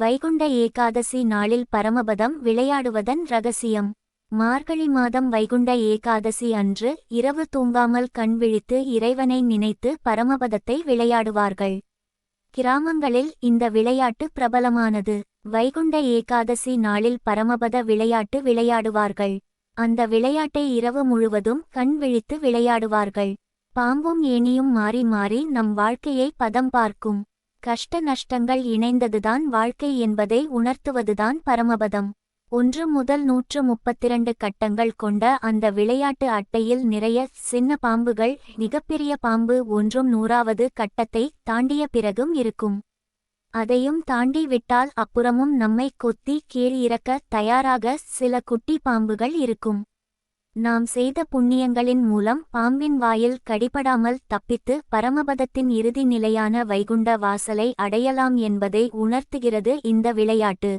வைகுண்ட ஏகாதசி நாளில் பரமபதம் விளையாடுவதன் ரகசியம். மார்கழி மாதம் வைகுண்ட ஏகாதசி அன்று இரவு தூங்காமல் கண் விழித்து இறைவனை நினைத்து பரமபதத்தை விளையாடுவார்கள். கிராமங்களில் இந்த விளையாட்டு பிரபலமானது. வைகுண்ட ஏகாதசி நாளில் பரமபத விளையாட்டு விளையாடுவார்கள். அந்த விளையாட்டை இரவு முழுவதும் கண் விழித்து விளையாடுவார்கள். பாம்பும் ஏனியும் மாறி மாறி நம் வாழ்க்கையை பதம் பார்க்கும். கஷ்ட நஷ்டங்கள் இணைந்ததுதான் வாழ்க்கை என்பதை உணர்த்துவதுதான் பரமபதம். ஒன்று முதல் நூற்று முப்பத்திரண்டு கட்டங்கள் கொண்ட அந்த விளையாட்டு அட்டையில் நிறைய சின்ன பாம்புகள் மிகப்பெரிய பாம்பு ஒன்றும் நூறாவது கட்டத்தை தாண்டிய பிறகும் இருக்கும். அதையும் தாண்டி விட்டால் அப்புறமும் நம்மை கொத்தி கீழ் இறக்க தயாராக சில குட்டி பாம்புகள் இருக்கும். நாம் செய்த புண்ணியங்களின் மூலம் பாம்பின் வாயில் கடிபடாமல் தப்பித்து பரமபதத்தின் இறுதி நிலையான வைகுண்ட வாசலை அடையலாம் என்பதை உணர்த்துகிறது இந்த விளையாட்டு.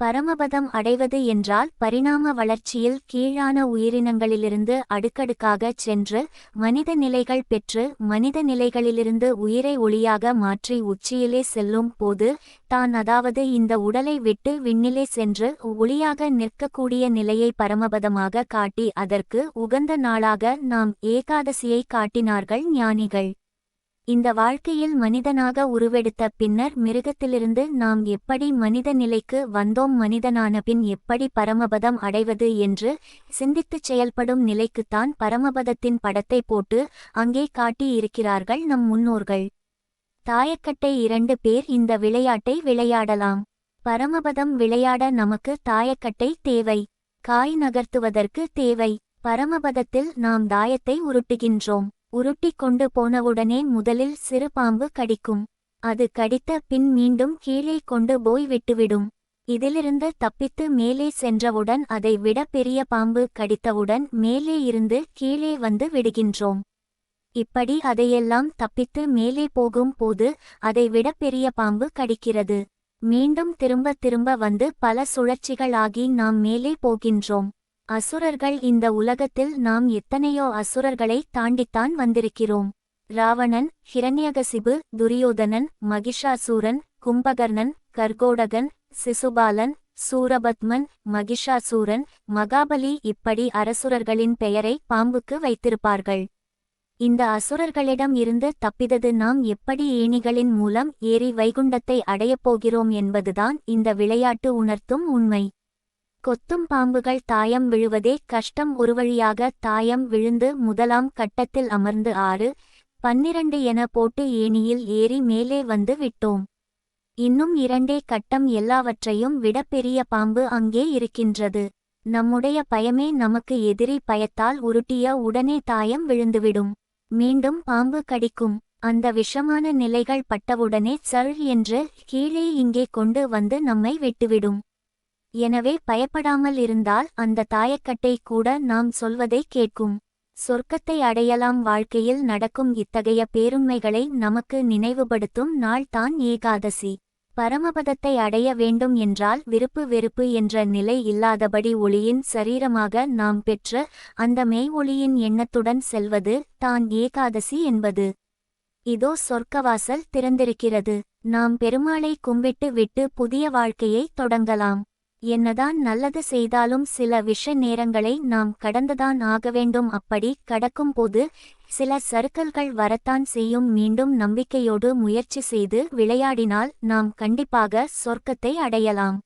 பரமபதம் அடைவது என்றால் பரிணாம வளர்ச்சியில் கீழான உயிரினங்களிலிருந்து அடுக்கடுக்காகச் சென்று மனித நிலைகள் பெற்று மனித நிலைகளிலிருந்து உயிரை ஒளியாக மாற்றி உச்சியிலே செல்லும் போது தான் அதாவது இந்த உடலை விட்டு விண்ணிலே சென்று ஒளியாக நிற்கக்கூடிய நிலையை பரமபதமாக காட்டி அதற்கு உகந்த நாளாக நாம் ஏகாதசியை காட்டினார்கள் ஞானிகள். இந்த வாழ்க்கையில் மனிதனாக உருவெடுத்த பின்னர் மிருகத்திலிருந்து நாம் எப்படி மனித நிலைக்கு வந்தோம் மனிதனான பின் எப்படி பரமபதம் அடைவது என்று சிந்தித்துச் செயல்படும் நிலைக்குத்தான் பரமபதத்தின் படத்தை போட்டு அங்கே காட்டியிருக்கிறார்கள் நம் முன்னோர்கள். தாயக்கட்டை இரண்டு பேர் இந்த விளையாட்டை விளையாடலாம். பரமபதம் விளையாட நமக்கு தாயக்கட்டை தேவை. காய் நகர்த்துவதற்கு தேவை. பரமபதத்தில் நாம் தாயத்தை உருட்டுகின்றோம். உருட்டி கொண்டு போனவுடனே முதலில் சிறு பாம்பு கடிக்கும். அது கடித்த பின் மீண்டும் கீழே கொண்டு போய் விட்டுவிடும். இதிலிருந்து தப்பித்து மேலே சென்றவுடன் அதை விட பெரிய பாம்பு கடித்தவுடன் மேலே இருந்து கீழே வந்து விடுகின்றோம். இப்படி அதையெல்லாம் தப்பித்து மேலே போகும் போது அதை விட பெரிய பாம்பு கடிக்கிறது. மீண்டும் திரும்ப திரும்ப வந்து பல சுழற்சிகளாகி நாம் மேலே போகின்றோம். அசுரர்கள் இந்த உலகத்தில் நாம் எத்தனையோ அசுரர்களை தாண்டித்தான் வந்திருக்கிறோம். ராவணன் ஹிரண்யகசிபு துரியோதனன் மகிஷாசூரன் கும்பகர்ணன் கர்கோடகன் சிசுபாலன் சூரபத்மன் மகிஷாசூரன் மகாபலி இப்படி அரசுரர்களின் பெயரை பாம்புக்கு வைத்திருப்பார்கள். இந்த அசுரர்களிடம் இருந்து தப்பிதது நாம் எப்படி ஏணிகளின் மூலம் ஏறி வைகுண்டத்தை அடையப் போகிறோம் என்பதுதான் இந்த விளையாட்டு உணர்த்தும் உண்மை. கொத்தும் பாம்புகள் தாயம் விழுவதே கஷ்டம். ஒருவழியாக தாயம் விழுந்து முதலாம் கட்டத்தில் அமர்ந்து ஆறு பன்னிரண்டு என போட்டு ஏணியில் ஏறி மேலே வந்து விட்டோம். இன்னும் இரண்டே கட்டம் எல்லாவற்றையும் விட பெரிய பாம்பு அங்கே இருக்கின்றது. நம்முடைய பயமே நமக்கு எதிரி பயத்தால் உருட்டிய உடனே தாயம் விழுந்துவிடும். மீண்டும் பாம்பு கடிக்கும். அந்த விஷமான நிலைகள் பட்டவுடனே சள் என்று கீழே இங்கே கொண்டு வந்து நம்மை விட்டுவிடும். எனவே பயப்படாமல் இருந்தால் அந்த தாயக்கட்டை கூட நாம் சொல்வதை கேட்கும். சொர்க்கத்தை அடையலாம் வாழ்க்கையில் நடக்கும் இத்தகைய பேருண்மைகளை நமக்கு நினைவுபடுத்தும் நாள் தான் ஏகாதசி. பரமபதத்தை அடைய வேண்டும் என்றால் விருப்பு வெறுப்பு என்ற நிலை இல்லாதபடி ஒளியின் சரீரமாக நாம் பெற்ற அந்த மெய் ஒளியின் எண்ணத்துடன் செல்வது தான் ஏகாதசி என்பது. இதோ சொர்க்கவாசல் திறந்திருக்கிறது. நாம் பெருமாளை கும்பிட்டு விட்டு புதிய வாழ்க்கையை தொடங்கலாம். என்னதான் நல்லது செய்தாலும் சில விஷ நேரங்களை நாம் கடந்துதான் ஆக வேண்டும். அப்படி கடக்கும் போது சில சறுக்கல்கள் வரத்தான் செய்யும். மீண்டும் நம்பிக்கையோடு முயற்சி செய்து விளையாடினால் நாம் கண்டிப்பாக சொர்க்கத்தை அடையலாம்.